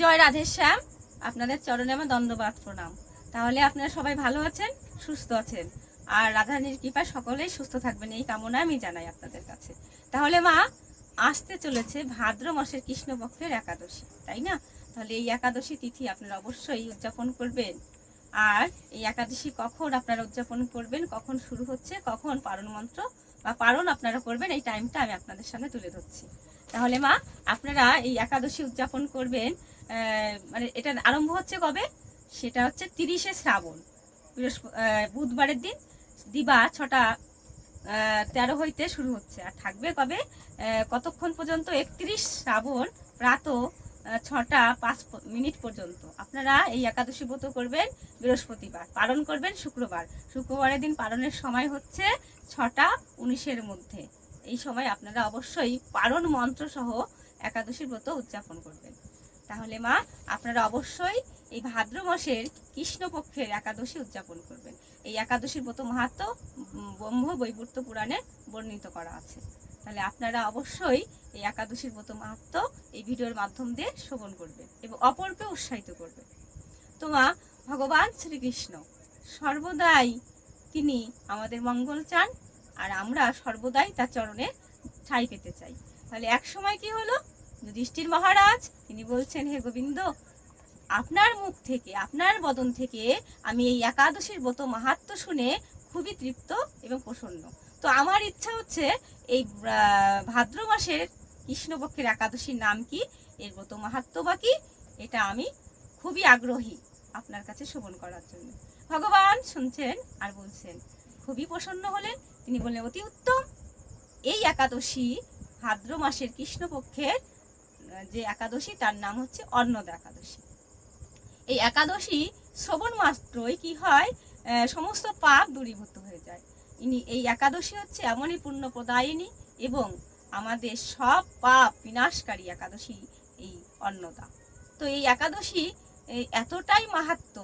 জয় রাধেশ্যাম আপনাদের চরণে আমার দণ্ডবাদ প্রণাম। তাহলে আপনারা সবাই ভালো আছেন, সুস্থ আছেন, আর রাধারানীর কৃপায় সকলেই সুস্থ থাকবেন এই কামনা আমি জানাই আপনাদের কাছে। তাহলে মা, আসতে চলেছে ভাদ্র মাসের কৃষ্ণপক্ষের একাদশী, তাই না? তাহলে এই একাদশী তিথি আপনারা অবশ্যই উদযাপন করবেন। আর এই একাদশী কখন আপনারা উদযাপন করবেন, কখন শুরু হচ্ছে, কখন পারণ মন্ত্র বা পারণ আপনারা করবেন, এই টাইমটা আমি আপনাদের সামনে তুলে ধরছি। তাহলে মা, আপনারা এই একাদশী উদযাপন করবেন মানে এটা আরম্ভ হচ্ছে কবে? সেটা হচ্ছে তিরিশে শ্রাবণ বুধবারের দিন। দিবা ছটা তেরো হইতে শুরু হচ্ছে। আর থাকবে কবে? কতক্ষণ পর্যন্ত? একত্রিশ শ্রাবণ প্রাত ছটা পাঁচ মিনিট পর্যন্ত। আপনারা এই একাদশী ব্রত করবেন বৃহস্পতিবার, পালন করবেন শুক্রবার। শুক্রবারের দিন পালনের সময় হচ্ছে ছটা উনিশের মধ্যে। এই সময় আপনারা অবশ্যই পালন মন্ত্র সহ একাদশী ব্রত উদযাপন করবেন। তাহলে মা, আপনারা অবশ্যই এই ভাদ্র মাসের কৃষ্ণপক্ষের একাদশী উদযাপন করবেন। এই একাদশীর ব্রত মাহাত্ম ব্রহ্ম বৈবর্ত পুরাণে বর্ণিত করা আছে। তাহলে আপনারা অবশ্যই এই একাদশীর ব্রত মাহাত্ম এই ভিডিওর মাধ্যম দিয়ে শ্রবণ করবেন এবং অপরকে উৎসাহিত করবেন। তো মা, ভগবান শ্রীকৃষ্ণ, সর্বদাই তিনি আমাদের মঙ্গল চান, আর আমরা সর্বদাই তার চরণে ঠাঁই পেতে চাই। তাহলে এক সময় কি হলো? যুধিষ্ঠির মহারাজ, তিনি বলছেন, হে গোবিন্দ, আপনার মুখ থেকে, আপনার বদন থেকে আমি এই একাদশীর ব্রত মাহাত্ম শুনে খুবই তৃপ্ত এবং প্রসন্ন। তো আমার ইচ্ছা হচ্ছে এই ভাদ্র মাসের কৃষ্ণপক্ষের একাদশীর নাম কি, এর ব্রত মাহাত্ম বা কি, এটা আমি খুবই আগ্রহী আপনার কাছে শোভন করার জন্য। ভগবান শুনছেন আর বলছেন, খুবই প্রসন্ন হলেন। তিনি বললেন, অতি উত্তম। এই একাদশী ভাদ্র মাসের কৃষ্ণপক্ষের যে একাদশী, তার নাম হচ্ছে অন্নদা একাদশী। এই একাদশী শ্রবণ মাত্রই কি হয় সমস্ত পাপ দূরীভূত হয়ে যায়। ইনি, এই একাদশী হচ্ছে এমনই পুণ্য প্রদায়িনী এবং আমাদের সব পাপ বিনাশকারী একাদশী এই অন্নদা। তো এই একাদশী এতটাই মাহাত্ম,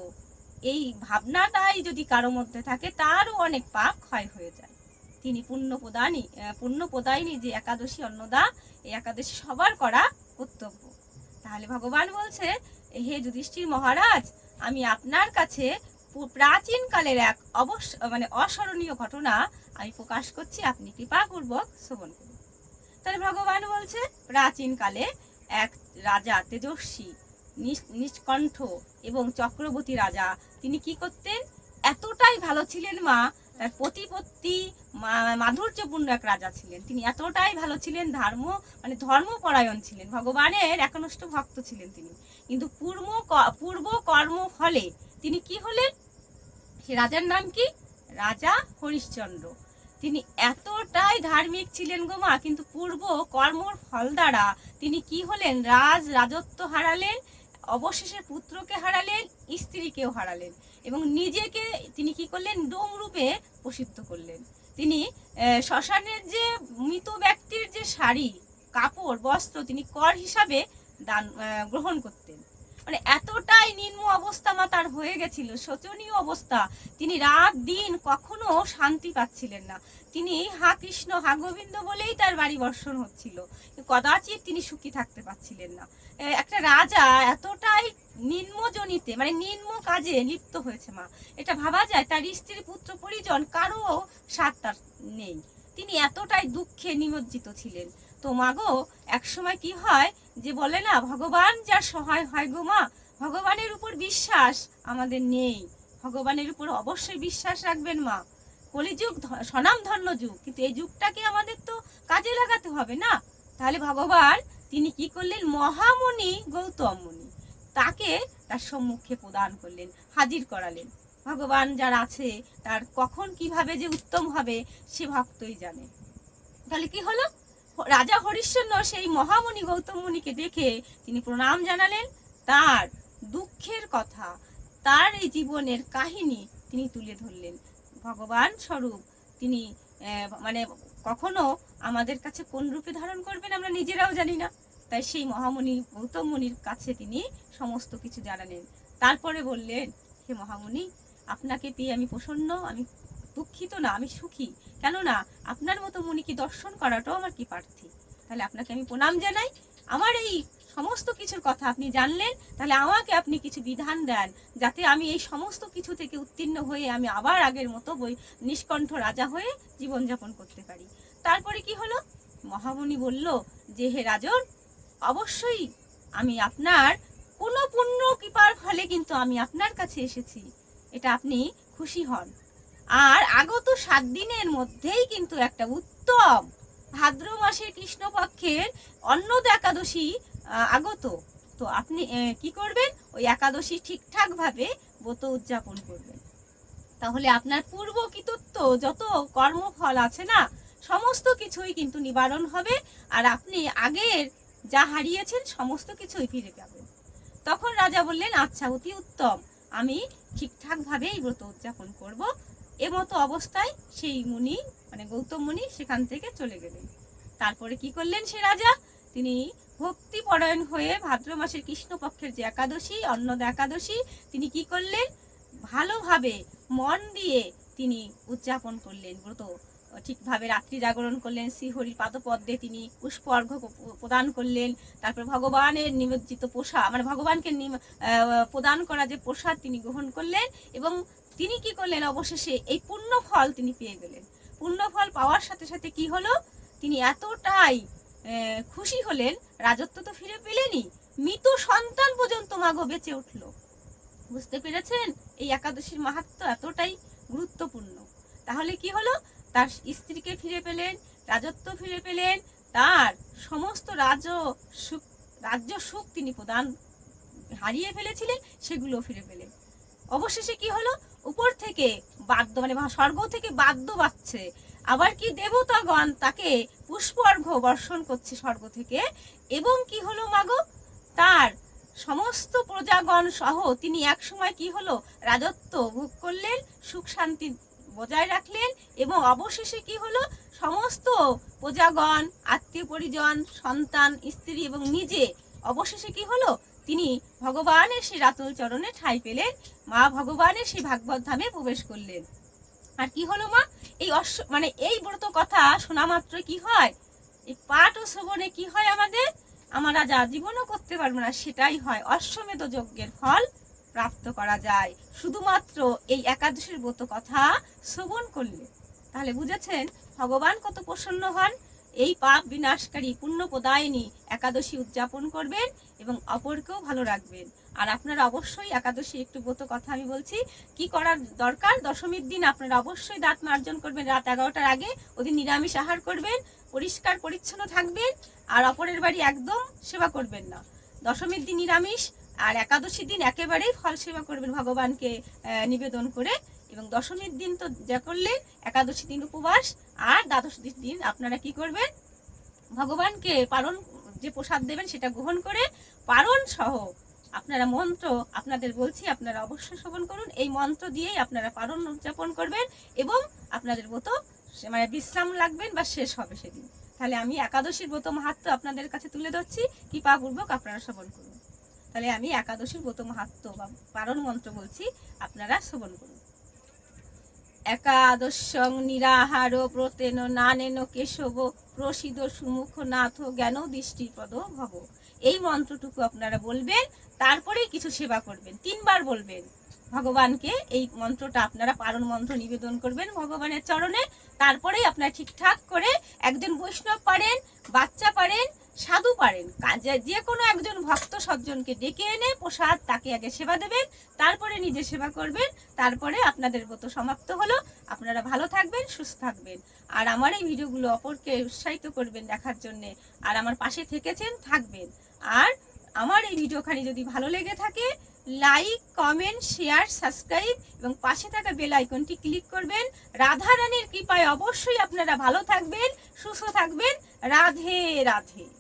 এই ভাবনাটাই যদি কারও মধ্যে থাকে, তারও অনেক পাপ ক্ষয় হয়ে যায়। তিনি পুণ্য প্রদানী পুণ্য প্রদায়িনী যে একাদশী অন্নদা, এই একাদশী সবার করা কর্তব্য। তাহলে ভগবান বলছে, হে যুধিষ্ঠির মহারাজ, আমি আপনার কাছে প্রাচীনকালের এক অবশ্য মানে অস্মরণীয় ঘটনা আমি প্রকাশ করছি, আপনি কৃপাপূর্বক শ্রবণ করুন। তাহলে ভগবান বলছে, প্রাচীনকালে এক রাজা তেজস্বী নিষ্কণ্ঠ এবং চক্রবর্তী রাজা, তিনি কি করতেন? এতটাই ভালো ছিলেন মা তার প্রতিপত্তি মাধুর্যপূর্ণ এক রাজা ছিলেন। তিনি এতটাই ভালো ছিলেন, ধর্ম মানে ধর্মপরায়ণ ছিলেন। ভগবানের একনিষ্ঠ ভক্ত ছিলেন তিনি। কিন্তু পূর্ব পূর্ব কর্ম ফলে তিনি কি হলেন? সে রাজার নাম কি? রাজা হরিশ্চন্দ্র। তিনি এতটাই ধার্মিক ছিলেন গো মা, কিন্তু পূর্ব কর্মর ফল দ্বারা তিনি কি হলেন? রাজ রাজত্ব হারালেন অবশেষে পুত্রকে হারালেন, স্ত্রীকেও হারালেন এবং নিজেকে তিনি কি করলেন? ডোম রূপে প্রসিদ্ধ করলেন। তিনি শ্মশানের যে মৃত ব্যক্তির যে শাড়ি, কাপড়, বস্ত্র তিনি কর হিসাবে দান গ্রহণ করতেন। মানে এতটাই নিম্ন অবস্থা মা তার হয়ে গেছিল, শোচনীয় অবস্থা। তিনি রাত দিন কখনো শান্তি পাচ্ছিলেন না। তিনি হা কৃষ্ণ, হা গোবিন্দ বলেই তার বাড়ি বর্ষণ হচ্ছিল। কদাচিৎ তিনি সুখী থাকতে পারছিলেন না। একটা রাজা এতটাই নিম্নজনিতে মানে নিম্ন কাজে লিপ্ত হয়েছে মা। এটা ভাবা যায় তার স্ত্রী, পুত্র, পরিজন, কারও সাথ তার নেই। তিনি এতটাই দুঃখে নিমজ্জিত ছিলেন। তো এক সময় কি হয় যে বলে না, ভগবান যার সহায় হয় গো মা, ভগবানের উপর বিশ্বাস আমাদের নেই। ভগবানের উপর অবশ্যই বিশ্বাস রাখবেন মা। কলিযুগ ধ- স্বনামধন্য যুগ, কিন্তু এই যুগটাকে আমাদের তো কাজে লাগাতে হবে না। তাহলে ভগবান, তিনি কি করলেন? মহামণি গৌতম মুনি, তাকে তার সম্মুখে প্রদান করলেন, হাজির করালেন। ভগবান যার আছে, তার কখন কীভাবে যে উত্তম হবে, সে ভক্তই জানে। তাহলে কি হলো? রাজা হরিশ্চন্দ্র সেই মহামণি গৌতম মুনিকে দেখে তিনি প্রণাম জানালেন। তার দুঃখের কথা, তার এই জীবনের কাহিনী তিনি তুলে ধরলেন। ভগবান স্বরূপ, তিনি মানে কখনো আমাদের কাছে কোন রূপে ধারণ করবেন আমরা নিজেরাও জানি না। তাই সেই মহামণি গৌতম মুনির কাছে তিনি সমস্ত কিছু জানালেন। তারপরে বললেন, হে মহামণি, আপনাকে পেয়ে আমি প্রসন্ন, আমি দুঃখিত না, আমি সুখী। কেননা, আপনার মতো মুনিকে দর্শন করাটাও আমার কি প্রার্থী? তাহলে আপনাকে আমি প্রণাম জানাই। আমার এই সমস্ত কিছুর কথা আপনি জানলেন, তাহলে আমাকে আপনি কিছু বিধান দেন, যাতে আমি এই সমস্ত কিছু থেকে উত্তীর্ণ হয়ে আমি আবার আগের মতো বই, নিষ্কণ্ঠ রাজা হয়ে জীবনযাপন করতে পারি। তারপরে কি হলো? মহামণি বলল, যে হে রাজন, অবশ্যই আমি আপনার কোনো পুণ্য কৃপার ফলে কিন্তু আমি আপনার কাছে এসেছি। এটা আপনি খুশি হন। আর আগত সাত দিনের মধ্যেই কিন্তু একটা উত্তম ভাদ্র মাসের কৃষ্ণপক্ষের অন্নদ একাদশী আগত। তো আপনি কি করবেন? ওই একাদশী ঠিকঠাক ভাবে ব্রত উদযাপন করবেন। তাহলে আপনার পূর্ব কৃতত্ব, যত কর্মফল আছে না, সমস্ত কিছুই কিন্তু নিবারণ হবে আর আপনি আগের যা হারিয়েছেন, সমস্ত কিছুই ফিরে পাবেন। তখন রাজা বললেন আচ্ছা অতি উত্তম। আমি ঠিকঠাক ভাবে এই ব্রত উদযাপন করব। এমতো অবস্থায় সেই মুনি মানে গৌতম মুনি সেখান থেকে চলে গেলেন। তারপরে কি করলেন সে রাজা? তিনি ভক্তি পরায়ণ হয়ে ভাদ্র মাসের কৃষ্ণপক্ষের যে একাদশী, অন্নদা একাদশী, তিনি কি করলেন? ভালোভাবে মন দিয়ে তিনি উদযাপন করলেন ব্রত। ঠিকভাবে রাত্রি জাগরণ করলেন, শ্রীহরির পাদপদ্মে তিনি পুষ্প অর্ঘ্য প্রদান করলেন। তারপর ভগবানের নিমজ্জিত পোষা মানে ভগবানকে প্রদান করা যে প্রসাদ তিনি গ্রহণ করলেন এবং তিনি কি করলেন? অবশেষে এই পূর্ণ ফল তিনি পেয়ে গেলেন। পূর্ণ ফল পাওয়ার সাথে সাথে কি হলো? তিনি এতটাই খুশি হলেন, রাজত্ব তো ফিরে পেলেনই। মৃত সন্তান পর্যন্ত মাগো বেঁচে উঠল। বুঝতে পেরেছেন? এই একাদশীর মাহাত্ম এতটাই গুরুত্বপূর্ণ। তাহলে কি হলো? তার স্ত্রীকে ফিরে পেলেন, রাজত্ব ফিরে পেলেন, তার সমস্ত রাজ সুখ, রাজ্য সুখ তিনি প্রদান, হারিয়ে ফেলেছিলেন, সেগুলো ফিরে পেলেন। অবশেষে কি হলো? উপর থেকে বাদ্য মানে স্বর্গ থেকে বাদ্য বাজছে। আবার কি দেবতাগণ তাকে পুষ্প অর্ঘ্য বর্ষণ করছে স্বর্গ থেকে? এবং কি হলো মাগো? তার সমস্ত প্রজাগণ সহ তিনি এক সময় কি হলো? রাজত্ব ভোগ করলেন, সুখ শান্তি বজায় রাখলেন এবং অবশেষে কি হলো? সমস্ত প্রজাগণ, আত্মীয় পরিজন, সন্তান, স্ত্রী এবং নিজে অবশেষে কি হলো? তিনি ভগবানের সেই রাতুল চরণে ঠাঁই পেলেন, মা ভগবানের সেই ভাগবত ধামে প্রবেশ করলেন। আর কি হলো মা? এই অশ্ব মানে এই ব্রত কথা শোনা মাত্র কি হয়? এই পাঠ ও শ্রবণে কি হয় আমাদের? আমরা যা জীবনও করতে পারব না, সেটাই হয়। অশ্বমেধ যজ্ঞের ফল প্রাপ্ত করা যায়। শুধুমাত্র এই একাদশীর ব্রত কথা শ্রবণ করলে। তাহলে বুঝেছেন, ভগবান কত প্রসন্ন হন। এই পাপ বিনাশকারী পুণ্য প্রদায়নী একাদশী উদযাপন করবেন এবং অপরকেও ভালো রাখবেন। আর আপনারা অবশ্যই একাদশী একটু ব্রত কথা আমি বলছি। কি করার দরকার? দশমীর দিন আপনারা অবশ্যই দাঁত মার্জন করবেন। রাত এগারোটার আগে ওদিন নিরামিষ আহার করবেন, পরিষ্কার পরিচ্ছন্ন থাকবেন, আর অপরের বাড়ি একদম সেবা করবেন না। দশমীর দিন নিরামিষ, আর একাদশীর দিন একেবারেই ফল সেবা করবেন ভগবানকে নিবেদন করে। এবং দশমীর দিন তো যা করলে, একাদশী দিন উপবাস, আর দ্বাদশীর দিন আপনারা কি করবেন? ভগবানকে পালন, যে প্রসাদ দেবেন সেটা গ্রহণ করে পালন সহ আপনারা মন্ত্র আপনাদের বলছি, আপনারা অবশ্যই শ্রবণ করুন। এই মন্ত্র দিয়েই আপনারা পালন উদযাপন করবেন এবং আপনাদের ব্রত মানে বিশ্রাম লাগবেন বা শেষ হবে সেদিন। তাহলে আমি একাদশীর ব্রত মাহাত্ম আপনাদের কাছে তুলে ধরছি। কৃপাপূর্বক আপনারা শ্রবণ করুন। তাহলে আমি একাদশীর ব্রত মাহাত্ম বা পালন মন্ত্র বলছি, আপনারা শ্রবণ করুন। একাদশং নিরাহার প্রতেন নানেন কেশব প্রসিদ সুমুখ নাথ জ্ঞান দৃষ্টিপদ ভব। এই মন্ত্রটুকু আপনারা বলবেন, তারপরেই কিছু সেবা করবেন। তিনবার বলবেন, ভগবানকে এই মন্ত্রটা আপনারা পালন মন্ত্র নিবেদন করবেন ভগবানের চরণে। তারপরেই আপনারা ঠিকঠাক করে একজন বৈষ্ণব পারেন, বাচ্চা পারেন সাধু পারেন। কাজে- যে কোনো একজন ভক্ত সজ্জনকে ডেকে এনে প্রসাদ তাকে আগে সেবা দেবেন, তারপরে নিজে সেবা করবেন, তারপরে আপনাদের ব্রত সমাপ্ত হলো। আপনারা ভালো থাকবেন, সুস্থ থাকবেন। আর আমার এই ভিডিওগুলো অপরকে উৎসাহিত করবেন দেখার জন্য। আর আমার পাশে থেকেছেন, থাকবেন। আর আমার এই ভিডিওখানি যদি ভালো লেগে থাকে, লাইক, কমেন্ট, শেয়ার, সাবস্ক্রাইব এবং পাশে থাকা বেল আইকনটি ক্লিক করবেন। রাধা রানীর কৃপায় অবশ্যই আপনারা ভালো থাকবেন, সুস্থ থাকবেন। রাধে রাধে।